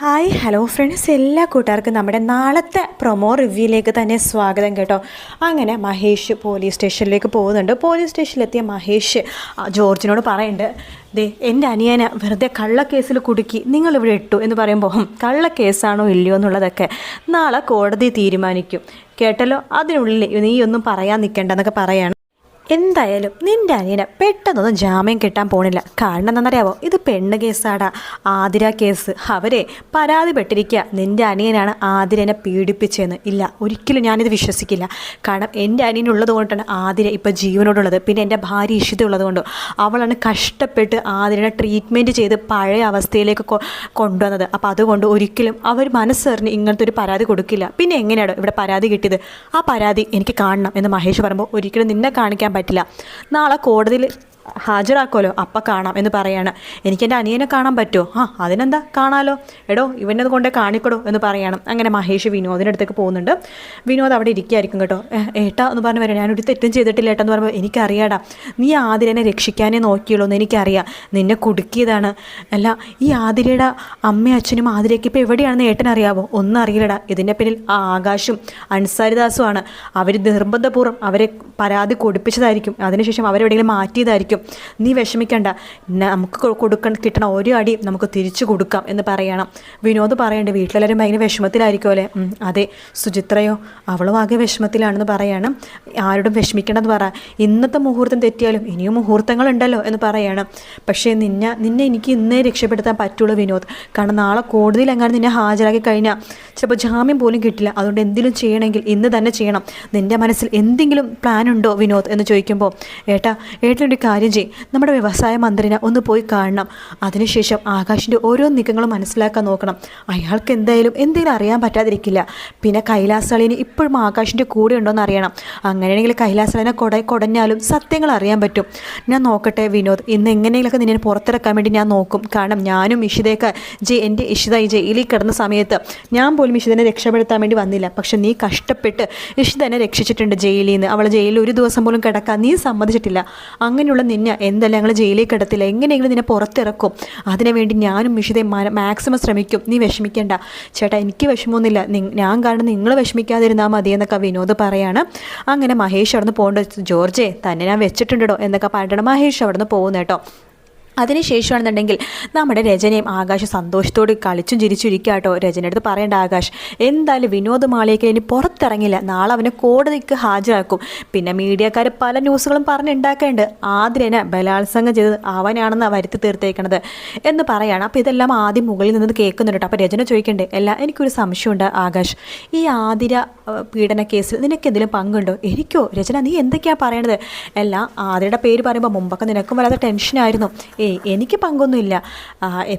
Hi hello friends എല്ലാ കൂട്ടുകാർക്കും നമ്മുടെ നാളത്തെ പ്രൊമോ റിവ്യൂയിലേക്ക് തന്നെ സ്വാഗതം കേട്ടോ. അങ്ങനെ മഹേഷ് പോലീസ് സ്റ്റേഷനിലേക്ക് പോകുന്നുണ്ട്. പോലീസ് സ്റ്റേഷനിലെത്തിയ മഹേഷ് ജോർജിനോട് പറയുന്നുണ്ട് ദേ എന്റെ അനിയനെ വെറുതെ കള്ളക്കേസിൽ കുടുക്കി നിങ്ങളിവിടെ ഇട്ടു എന്ന് പറയുമ്പോൾ "ഹും, കള്ളക്കേസാണോ ഇല്ലയോ എന്നുള്ളതൊക്കെ നാളെ കോടതി തീരുമാനിക്കും. കേട്ടല്ലോ? അതിനുള്ളിൽ നീ ഒന്നും പറയാൻ നിൽക്കേണ്ടെന്നൊക്കെ പറയാണ്. എന്തായാലും നിന്റെ അനിയനെ പെട്ടെന്നൊന്നും ജാമ്യം കിട്ടാൻ പോണില്ല. കാരണം എന്താണെന്നറിയാവോ? ഇത് പെണ്ണ് കേസാടാ. ആതിര കേസ്. അവരെ പരാതിപ്പെട്ടിരിക്കുക. നിന്റെ അനിയനാണ് ആതിരനെ പീഡിപ്പിച്ചതെന്ന്. ഇല്ല ഒരിക്കലും ഞാനിത് വിശ്വസിക്കില്ല. കാരണം എന്റെ അനിയനുള്ളത് കൊണ്ടാണ് ആതിര ഇപ്പോൾ ജീവനോടുള്ളത്. പിന്നെ എന്റെ ഭാര്യ ഇഷിത ഉള്ളത് അവളാണ് കഷ്ടപ്പെട്ട് ആതിരനെ ട്രീറ്റ്മെന്റ് ചെയ്ത് പഴയ അവസ്ഥയിലേക്ക് കൊണ്ടുവന്നത്. അപ്പോൾ അതുകൊണ്ട് ഒരിക്കലും അവർ മനസ്സറിഞ്ഞ് ഇങ്ങനത്തെ ഒരു പരാതി കൊടുക്കില്ല. പിന്നെ എങ്ങനെയാണ് ഇവിടെ പരാതി കിട്ടിയത്? ആ പരാതി എനിക്ക് കാണണം എന്ന് മഹേഷ് പറയുമ്പോൾ ഒരിക്കലും നിന്നെ കാണിക്കാൻ പറ്റില്ല. നാളെ കോടതിയിൽ ഹാജരാക്കുമല്ലോ അപ്പ കാണാം എന്ന് പറയാണ്. എനിക്ക് എന്റെ അനിയനെ കാണാൻ പറ്റുമോ ആ അതിനെന്താ? കാണാലോ. എടോ ഇവനത് കൊണ്ടേ കാണിക്കടോ എന്ന് പറയണം. അങ്ങനെ മഹേഷ് വിനോദിന്റെ അടുത്തേക്ക് പോകുന്നുണ്ട്. വിനോദ് അവിടെ ഇരിക്കുകയായിരിക്കും കേട്ടോ. "ഏ, ഏട്ടാ എന്ന് പറഞ്ഞ് വരാം ഞാനൊരു തെറ്റും ചെയ്തിട്ടില്ല ഏട്ടാ എന്ന് പറയുമ്പോൾ എനിക്കറിയാടാ. നീ ആതിരനെ രക്ഷിക്കാനേ നോക്കിയുള്ളൂ എന്ന് എനിക്കറിയാം. നിന്നെ കുടുക്കിയതാണ്. അല്ല ഈ ആതിരയുടെ അമ്മയും അച്ഛനും ആതിരയ്ക്ക് ഇപ്പോൾ എവിടെയാണെന്ന് ഏട്ടനറിയാവോ? ഒന്നും അറിയില്ലടാ. ഇതിന്റെ പിന്നിൽ ആ ആകാശും അൻസാരിദാസുമാണ് അവർ നിർബന്ധപൂർവം അവരെ പരാതി കൊടുപ്പിച്ചതായിരിക്കും. അതിനുശേഷം അവരെവിടെയെങ്കിലും മാറ്റിയതായിരിക്കും. നീ വിഷമിക്കണ്ട. നമുക്ക് കൊ- കൊടുക്കണ കിട്ടണ ഒരു അടി നമുക്ക് തിരിച്ചു കൊടുക്കാം എന്ന് പറയണം. വിനോദ് പറയണ്ടേ വീട്ടിലെല്ലാവരും ഭയങ്കര വിഷമത്തിലായിരിക്കും അല്ലേ? അതെ. സുചിത്രയോ അവളും ആകെ വിഷമത്തിലാണെന്ന് പറയണം. ആരോടും വിഷമിക്കണമെന്ന് പറ. ഇന്നത്തെ മുഹൂർത്തം തെറ്റിയാലും ഇനിയും മുഹൂർത്തങ്ങളുണ്ടല്ലോ എന്ന് പറയണം. പക്ഷേ നിന്നെ നിന്നെ എനിക്ക് ഇന്നേ രക്ഷപ്പെടുത്താൻ പറ്റുള്ളൂ വിനോദ്. കാരണം നാളെ കോടതിയിൽ എങ്ങാനും നിന്നെ ഹാജരാക്കി കഴിഞ്ഞാൽ ചിലപ്പോൾ ജാമ്യം പോലും കിട്ടില്ല. അതുകൊണ്ട് എന്തെങ്കിലും ചെയ്യണമെങ്കിൽ ഇന്ന് തന്നെ ചെയ്യണം. നിന്റെ മനസ്സിൽ എന്തെങ്കിലും പ്ലാൻ ഉണ്ടോ വിനോദ് എന്ന് ചോദിക്കുമ്പോൾ ഏട്ടാ ഏട്ടനൊരു കാര്യം ചെയ്യും നമ്മുടെ വ്യവസായ മന്ത്രിനെ ഒന്ന് പോയി കാണണം. അതിനുശേഷം ആകാശിന്റെ ഓരോ നീക്കങ്ങളും മനസ്സിലാക്കാൻ നോക്കണം. അയാൾക്ക് എന്തായാലും എന്തെങ്കിലും അറിയാൻ പറ്റാതിരിക്കില്ല. പിന്നെ കൈലാസളിന് ഇപ്പോഴും ആകാശിന്റെ കൂടെ ഉണ്ടോയെന്ന് അറിയണം. അങ്ങനെയാണെങ്കിൽ കൈലാസളിനെ കൊട കൊടഞ്ഞാലും സത്യങ്ങൾ അറിയാൻ പറ്റും. ഞാൻ നോക്കട്ടെ വിനോദ് ഇന്ന് എങ്ങനെയെങ്കിലൊക്കെ നിന്നെ പുറത്തിറക്കാൻ വേണ്ടി ഞാൻ നോക്കും. കാരണം ഞാനും ഇഷിതയൊക്കെ ജെ എന്റെ ഇഷിത ഈ ജയിലിൽ കിടന്ന സമയത്ത് ഞാൻ പോലും ഇഷിതനെ രക്ഷപ്പെടുത്താൻ വേണ്ടി വന്നില്ല. പക്ഷെ നീ കഷ്ടപ്പെട്ട് ഇഷിതനെ രക്ഷിച്ചിട്ടുണ്ട് ജയിലിൽ നിന്ന്. അവൾ ജയിലിൽ ഒരു ദിവസം പോലും കിടക്കാൻ നീ സമ്മതിച്ചിട്ടില്ല. അങ്ങനെയുള്ള നിന്നെ എന്തല്ല ഞങ്ങൾ ജയിലിൽ കിടത്തില്ല? എങ്ങനെയെങ്കിലും നിന്നെ പുറത്തിറക്കും. അതിനുവേണ്ടി ഞാനും മിഷിതയും മാക്സിമം ശ്രമിക്കും. നീ വിഷമിക്കേണ്ട. ചേട്ടാ എനിക്ക് വിഷമമൊന്നുമില്ല. ഞാൻ കാരണം നിങ്ങൾ വിഷമിക്കാതിരുന്നാൽ മതി എന്നൊക്കെ വിനോദ് പറയാണ്. അങ്ങനെ മഹേഷ് അവിടെ നിന്ന് പോകേണ്ട. ജോർജെ തന്നെ ഞാൻ വെച്ചിട്ടുണ്ടോ എന്നൊക്കെ പറഞ്ഞിട്ട് മഹേഷ് അവിടുന്ന് പോകുന്നു കേട്ടോ. അതിനുശേഷമാണെന്നുണ്ടെങ്കിൽ നമ്മുടെ രചനയും ആകാശ് സന്തോഷത്തോട് കളിച്ചും ചിരിച്ചിരിക്കുക കേട്ടോ രചന അടുത്ത് പറയേണ്ട ആകാശ് എന്തായാലും വിനോദ് മാളിയൊക്കെ ഇനി പുറത്തിറങ്ങില്ല. നാളെ അവനെ കോടതിക്ക് ഹാജരാക്കും. പിന്നെ മീഡിയക്കാർ പല ന്യൂസുകളും പറഞ്ഞുണ്ടാക്കേണ്ട. ആദ്യനെ ബലാത്സംഗം ചെയ്തത് അവനാണെന്ന് വരുത്തി തീർത്തേക്കണത് എന്ന് പറയാണ്. അപ്പോൾ ഇതെല്ലാം ആദ്യം മുകളിൽ നിന്ന് കേൾക്കുന്നുണ്ട്. കേട്ടോ അപ്പോൾ രചന ചോദിക്കണ്ടേ അല്ല എനിക്കൊരു സംശയമുണ്ട് ആകാശ്. ഈ ആതിര പീഡന കേസിൽ നിനക്ക് എന്തെങ്കിലും പങ്കുണ്ടോ? എനിക്കോ? രചന നീ എന്തൊക്കെയാണ് പറയണത്? അല്ല ആതിരയുടെ പേര് പറയുമ്പോൾ മുമ്പൊക്കെ നിനക്കും വല്ലാതെ ടെൻഷനായിരുന്നു എനിക്ക് പങ്കൊന്നുമില്ല.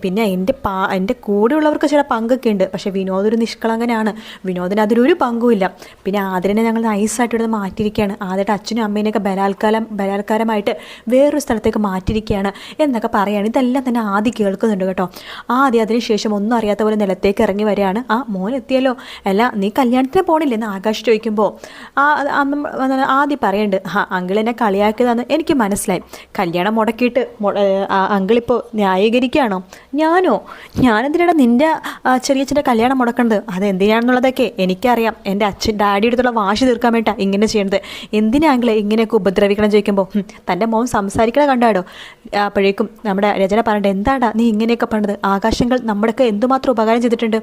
പിന്നെ എന്റെ പാ എന്റെ കൂടെയുള്ളവർക്ക് ചില പങ്കൊക്കെ ഉണ്ട്. പക്ഷേ വിനോദ് ഒരു നിഷ്കളങ്കനാണ്. വിനോദിന് അതിലൊരു പങ്കുമില്ല. പിന്നെ ആദരനെ ഞങ്ങൾ നൈസായിട്ട് ഇവിടെ മാറ്റിയിരിക്കുകയാണ്. ആദ്യമായിട്ട് അച്ഛനും അമ്മേനെയൊക്കെ ബലാത്കാരം ബലാത്കാരമായിട്ട് വേറൊരു സ്ഥലത്തേക്ക് മാറ്റിയിരിക്കുകയാണ് എന്നൊക്കെ പറയുകയാണ്. ഇതെല്ലാം തന്നെ ആദ്യം കേൾക്കുന്നുണ്ട് കേട്ടോ. ആദ്യം അതിന് ശേഷം ഒന്നും അറിയാത്ത പോലെ നിലത്തേക്ക് ഇറങ്ങി വരികയാണ്. ആ മോൻ എത്തിയല്ലോ. അല്ല നീ കല്യാണത്തിന് പോണില്ലേ? എന്ന് ആകാശ് ചോദിക്കുമ്പോൾ ആ ആദ്യം പറയുന്നുണ്ട് ആ അങ്കിൾ എന്നെ കളിയാക്കിയതാന്ന് എനിക്ക് മനസ്സിലായി. കല്യാണം മുടക്കിയിട്ട് അങ്കിളിപ്പോൾ ന്യായീകരിക്കുകയാണോ? ഞാനോ? ഞാനെന്തിനാണ് നിന്റെ ചെറിയ ചെറിയച്ഛന്റെ കല്യാണം മുടക്കണത്? അതെന്തിനാണെന്നുള്ളതൊക്കെ എനിക്കറിയാം. എന്റെ അച്ഛൻ ഡാഡി അടുത്തുള്ള വാശി തീർക്കാൻ വേണ്ടിയിട്ടാണ് ഇങ്ങനെ ചെയ്യണത്. എന്തിനാ അങ്കിളെ ഇങ്ങനെയൊക്കെ ഉപദ്രവിക്കണം ചോദിക്കുമ്പോൾ "ഹും, തന്റെ മോൻ സംസാരിക്കണ കണ്ടാടോ? അപ്പോഴേക്കും നമ്മുടെ രചന പറഞ്ഞിട്ട് എന്താടാ നീ ഇങ്ങനെയൊക്കെ പറഞ്ഞത് ആകാശങ്ങൾ നമ്മുടെയൊക്കെ എന്തുമാത്രം ഉപകാരം ചെയ്തിട്ടുണ്ട്?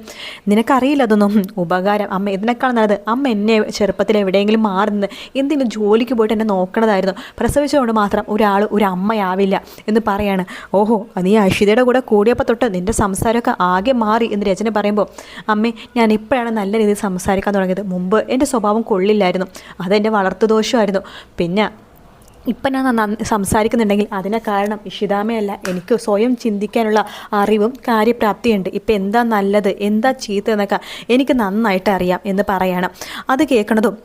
നിനക്കറിയില്ല അതൊന്നും. ഉപകാരം? അമ്മ ഇതിനേക്കാൾ നല്ലത് അമ്മ എന്നെ ചെറുപ്പത്തിൽ എവിടെയെങ്കിലും മാറുന്നത് എന്തിനും ജോലിക്ക് പോയിട്ട് എന്നെ നോക്കണതായിരുന്നു. പ്രസവിച്ചുകൊണ്ട് മാത്രം ഒരാൾ ഒരു അമ്മയാവില്ല എന്ന് പറയാണ്. ഓഹോ നീ അഷിതയുടെ കൂടെ കൂടിയപ്പോൾ തൊട്ട് നിന്റെ സംസാരമൊക്കെ ആകെ മാറി എന്ന് രചന പറയുമ്പോൾ അമ്മേ ഞാൻ ഇപ്പോഴാണ് നല്ല രീതിയിൽ സംസാരിക്കാൻ തുടങ്ങിയത്. മുമ്പ് എന്റെ സ്വഭാവം കൊള്ളില്ലായിരുന്നു. അതെന്റെ വളർത്തുദോഷമായിരുന്നു പിന്നെ ഇപ്പം ഞാൻ നന്ന- സംസാരിക്കുന്നുണ്ടെങ്കിൽ അതിന് കാരണം ഇഷിതാമയല്ല എനിക്ക് സ്വയം ചിന്തിക്കാനുള്ള അറിവും കാര്യപ്രാപ്തിയുണ്ട്. ഇപ്പം എന്താ നല്ലത്? എന്താ ചീത്ത എന്നൊക്കെ എനിക്ക് നന്നായിട്ട് അറിയാം എന്ന് പറയണം. അത് കേൾക്കണതും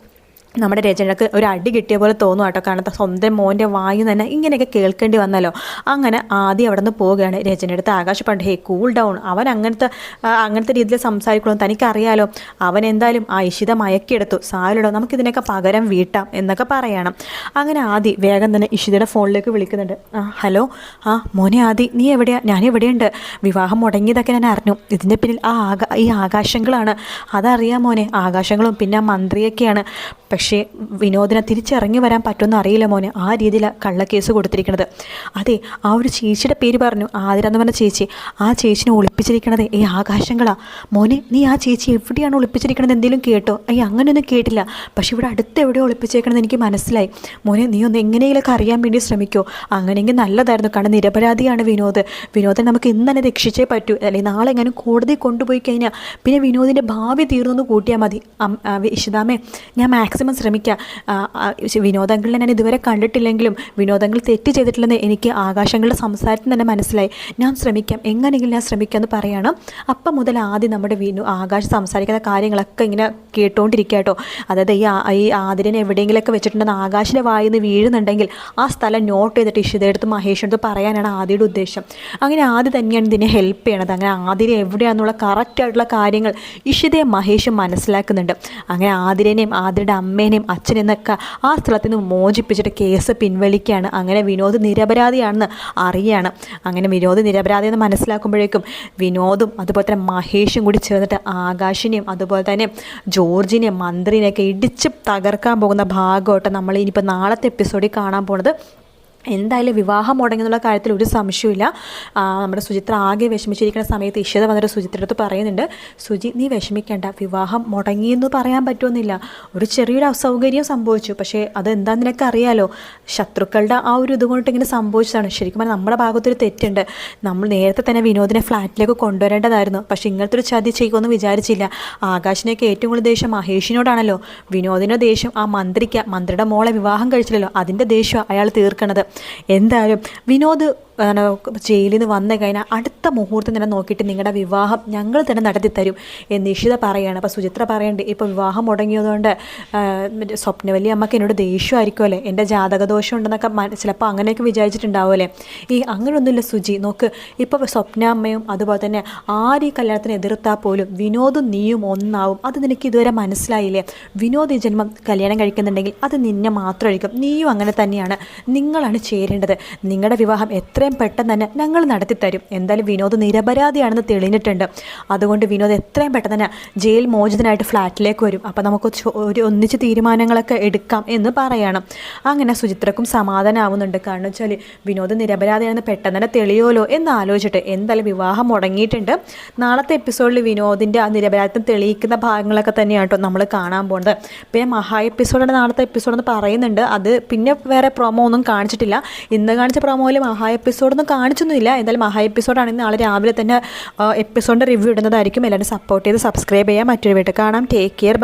നമ്മുടെ രചനക്ക് ഒരു അടി കിട്ടിയ പോലെ തോന്നും കേട്ടോ. കാരണം സ്വന്തം മോന്റെ വായു തന്നെ ഇങ്ങനെയൊക്കെ കേൾക്കേണ്ടി വന്നല്ലോ. അങ്ങനെ ആദ്യം അവിടെ നിന്ന് പോവുകയാണ് രചനയെടുത്ത് ആകാശ് പണ്ട് ഹേ കൂൾ ഡൗൺ അവൻ അങ്ങനത്തെ അങ്ങനത്തെ രീതിയിൽ സംസാരിക്കണം തനിക്കറിയാലോ അവൻ എന്തായാലും ആ ഇഷിത മയക്കിയെടുത്തു സാരിലോ നമുക്കിതിനൊക്കെ പകരം വീട്ടാം എന്നൊക്കെ പറയണം. അങ്ങനെ ആദി വേഗം തന്നെ ഇഷിതയുടെ ഫോണിലേക്ക് വിളിക്കുന്നുണ്ട്. ആ ഹലോ ആ മോനെ ആദി നീ എവിടെയാണ് ഞാൻ എവിടെയുണ്ട് വിവാഹം മുടങ്ങിയതൊക്കെ ഞാൻ അറിഞ്ഞു. ഇതിന്റെ പിന്നിൽ ആ ആകാ ഈ ആകാശങ്ങളാണ്. അതറിയാം മോനെ ആകാശങ്ങളും പിന്നെ ആ മന്ത്രിയൊക്കെയാണ്. പക്ഷേ വിനോദിനെ തിരിച്ചിറങ്ങി വരാൻ പറ്റുമെന്ന് അറിയില്ല മോനെ. ആ രീതിയിലാണ് കള്ളക്കേസ് കൊടുത്തിരിക്കുന്നത് അതെ ആ ഒരു ചേച്ചിയുടെ പേര് പറഞ്ഞു. ആതിര എന്ന് പറഞ്ഞ ചേച്ചി. ആ ചേച്ചിനെ ഒളിപ്പിച്ചിരിക്കണത് ഈ ആകാശങ്ങളാ. മോനെ നീ ആ ചേച്ചി എവിടെയാണ് ഒളിപ്പിച്ചിരിക്കണത്? എന്തെങ്കിലും കേട്ടോ? അയ്യ അങ്ങനെയൊന്നും കേട്ടില്ല. പക്ഷേ ഇവിടെ അടുത്ത് എവിടെയോ ഒളിപ്പിച്ചേക്കണമെന്ന് എനിക്ക് മനസ്സിലായി. മോനെ നീ ഒന്ന് എങ്ങനെയെങ്കിലൊക്കെ അറിയാൻ വേണ്ടി ശ്രമിക്കോ. അങ്ങനെയെങ്കിൽ നല്ലതായിരുന്നു. കാരണം നിരപരാധിയാണ് വിനോദ്. വിനോദൻ നമുക്ക് ഇന്ന് തന്നെ രക്ഷിച്ചേ പറ്റൂ. അല്ലെങ്കിൽ നാളെ എങ്ങനെ കോടതി കൊണ്ടുപോയി കഴിഞ്ഞാൽ പിന്നെ വിനോദിന്റെ ഭാവി തീർന്നു കൂട്ടിയാൽ മതി. ഇഷിതാമേ ഞാൻ മാക്സിമം ശ്രമിക്കാം. ശ്രമിക്കുക വിനോദങ്ങളിൽ ഞാൻ ഇതുവരെ കണ്ടിട്ടില്ലെങ്കിലും വിനോദങ്ങൾ തെറ്റ് ചെയ്തിട്ടില്ലെന്ന് എനിക്ക് ആകാശങ്ങളുടെ സംസാരത്തിൽ തന്നെ മനസ്സിലായി. ഞാൻ ശ്രമിക്കാം. എങ്ങനെയെങ്കിലും ഞാൻ ശ്രമിക്കാം എന്ന് പറയണം. അപ്പം മുതൽ ആദ്യം നമ്മുടെ വിനു ആകാശം സംസാരിക്കുന്ന കാര്യങ്ങളൊക്കെ ഇങ്ങനെ കേട്ടുകൊണ്ടിരിക്കുക കേട്ടോ അതായത് ഈ ഈ ആതിരനെ എവിടെയെങ്കിലുമൊക്കെ വെച്ചിട്ടുണ്ടെന്ന് ആകാശിന്റെ വായിൽ നിന്ന് വീഴുന്നുണ്ടെങ്കിൽ ആ സ്ഥലം നോട്ട് ചെയ്തിട്ട് ഇഷിതയെടുത്ത് മഹേഷിനടുത്ത് പറയാനാണ് ആദ്യയുടെ ഉദ്ദേശം. അങ്ങനെ ആദ്യ തന്നെയാണ് ഇതിനെ ഹെൽപ്പ് ചെയ്യണത്. അങ്ങനെ ആതിര എവിടെയാണെന്നുള്ള കറക്റ്റായിട്ടുള്ള കാര്യങ്ങൾ ഇഷിതയെ മഹേഷ് മനസ്സിലാക്കുന്നുണ്ട്. അങ്ങനെ ആതിരനെയും ആതിരയുടെ അമ്മേനെയും അച്ഛനെന്നൊക്കെ ആ സ്ഥലത്ത് നിന്ന് മോചിപ്പിച്ചിട്ട് കേസ് പിൻവലിക്കുകയാണ് അങ്ങനെ വിനോദ് നിരപരാധിയാണെന്ന് അറിയാണ്. അങ്ങനെ വിനോദ് നിരപരാധി എന്ന് മനസ്സിലാക്കുമ്പോഴേക്കും വിനോദും അതുപോലെ തന്നെ മഹേഷും കൂടി ചേർന്നിട്ട് ആകാശിനെയും അതുപോലെ തന്നെ ജോർജിനെയും മന്ത്രിനെയൊക്കെ ഇടിച്ച് തകർക്കാൻ പോകുന്ന ഭാഗമായിട്ട് നമ്മൾ ഇനിയിപ്പോൾ നാളത്തെ എപ്പിസോഡിൽ കാണാൻ പോണത് എന്തായാലും വിവാഹം മുടങ്ങുന്നുള്ള കാര്യത്തിൽ ഒരു സംശയമില്ല നമ്മുടെ സുചിത്ര ആകെ വിഷമിച്ചിരിക്കുന്ന സമയത്ത് ഇഷിത വന്നിട്ട് സുചിത്ര അടുത്ത് പറയുന്നുണ്ട്. സുജി നീ വിഷമിക്കേണ്ട. വിവാഹം മുടങ്ങിയെന്ന് പറയാൻ പറ്റുമെന്നില്ല. ഒരു ചെറിയൊരു അസൗകര്യം സംഭവിച്ചു. പക്ഷേ അതെന്താ നിനക്ക് അറിയാലോ ശത്രുക്കളുടെ ആ ഒരു ഇതുകൊണ്ട് ഇങ്ങനെ സംഭവിച്ചതാണ്. ശരിക്കും പറഞ്ഞാൽ നമ്മുടെ ഭാഗത്തൊരു തെറ്റുണ്ട്. നമ്മൾ നേരത്തെ തന്നെ വിനോദിനെ ഫ്ലാറ്റിലേക്ക് കൊണ്ടുവരേണ്ടതായിരുന്നു. പക്ഷേ ഇങ്ങനത്തെ ഒരു ചതി ചെയ്യുമെന്ന് വിചാരിച്ചില്ല. ആകാശിനൊക്കെ ഏറ്റവും കൂടുതൽ ദേഷ്യം മഹേഷിനോടാണല്ലോ. വിനോദിന്റെ ദേഷ്യം ആ മന്ത്രിക്ക്. മന്ത്രിയുടെ മോളെ വിവാഹം കഴിച്ചില്ലല്ലോ. അതിന്റെ ദേഷ്യം അയാൾ തീർക്കണത്. എന്തായാലും വിനോദ് ആണ് ജയിലിൽ നിന്ന് വന്നു കഴിഞ്ഞാൽ അടുത്ത മുഹൂർത്തം തന്നെ നോക്കിയിട്ട് നിങ്ങളുടെ വിവാഹം ഞങ്ങൾ തന്നെ നടത്തി തരും എന്ന് ഇഷിത പറയുകയാണ് അപ്പോൾ സുചിത്ര പറയണ്ട് ഇപ്പോൾ വിവാഹം മുടങ്ങിയതുകൊണ്ട് സ്വപ്നവല്ലി അമ്മയ്ക്ക് എന്നോട് ദേഷ്യമായിരിക്കുമല്ലേ എന്റെ ജാതകദോഷം ഉണ്ടെന്നൊക്കെ ചിലപ്പോൾ അങ്ങനെയൊക്കെ വിചാരിച്ചിട്ടുണ്ടാവുമല്ലേ ഈ അങ്ങനെയൊന്നുമില്ല സുജി നോക്ക് ഇപ്പോൾ സ്വപ്ന അമ്മയും അതുപോലെ തന്നെ ആര് ഈ കല്യാണത്തിന് എതിർത്താൽ പോലും വിനോദും നീയും ഒന്നാവും. അത് നിനക്ക് ഇതുവരെ മനസ്സിലായില്ലേ? വിനോദ് ഈ ജന്മം കല്യാണം കഴിക്കുന്നുണ്ടെങ്കിൽ അത് നിന്നെ മാത്രം മാത്രമായിരിക്കും. നീയും അങ്ങനെ തന്നെയാണ്. നിങ്ങളാണ് ചേരേണ്ടത്. നിങ്ങളുടെ വിവാഹം എത്രയും പെട്ടെന്ന് തന്നെ ഞങ്ങൾ നടത്തിത്തരും എന്തായാലും വിനോദ് നിരപരാധിയാണെന്ന് തെളിഞ്ഞിട്ടുണ്ട്. അതുകൊണ്ട് വിനോദ് എത്രയും പെട്ടെന്ന് തന്നെ ജയിൽ മോചിതനായിട്ട് ഫ്ലാറ്റിലേക്ക് വരും. അപ്പോൾ നമുക്ക് ഒരു ഒന്നിച്ച് തീരുമാനങ്ങളൊക്കെ എടുക്കാം എന്ന് പറയണം. അങ്ങനെ സുചിത്രക്കും സമാധാനമാവുന്നുണ്ട് കാരണം വെച്ചാൽ വിനോദ് നിരപരാധിയാണെന്ന് പെട്ടെന്ന് തന്നെ തെളിയുമല്ലോ എന്ന് ആലോചിച്ചിട്ട് എന്തായാലും വിവാഹം മുടങ്ങിയിട്ടുണ്ട്. നാളത്തെ എപ്പിസോഡിൽ വിനോദിന്റെ ആ നിരപരാധിത്വം തെളിയിക്കുന്ന ഭാഗങ്ങളൊക്കെ തന്നെയാണ് കേട്ടോ നമ്മൾ കാണാൻ പോകുന്നത് പിന്നെ മഹാ എപ്പിസോഡിന്റെ നാളത്തെ എപ്പിസോഡ് എന്ന് പറയുന്നുണ്ട്. അത് പിന്നെ വേറെ പ്രൊമോ ഒന്നും കാണിച്ചിട്ടില്ല. ഇന്ന് കാണിച്ച പ്രൊമോയിൽ മഹാ എപ്പിസോഡൊന്നും കാണിച്ചൊന്നുമില്ല. എന്തായാലും മഹാ എപ്പിസോഡാണെങ്കിൽ നാളെ രാവിലെ തന്നെ എപ്പിസോഡിന്റെ റിവ്യൂ ഇടുന്നതായിരിക്കും. എല്ലാവരും സപ്പോർട്ട് ചെയ്ത് സബ്സ്ക്രൈബ് ചെയ്യാം. മറ്റൊരു വീട്ടിൽ കാണാം. Take care bye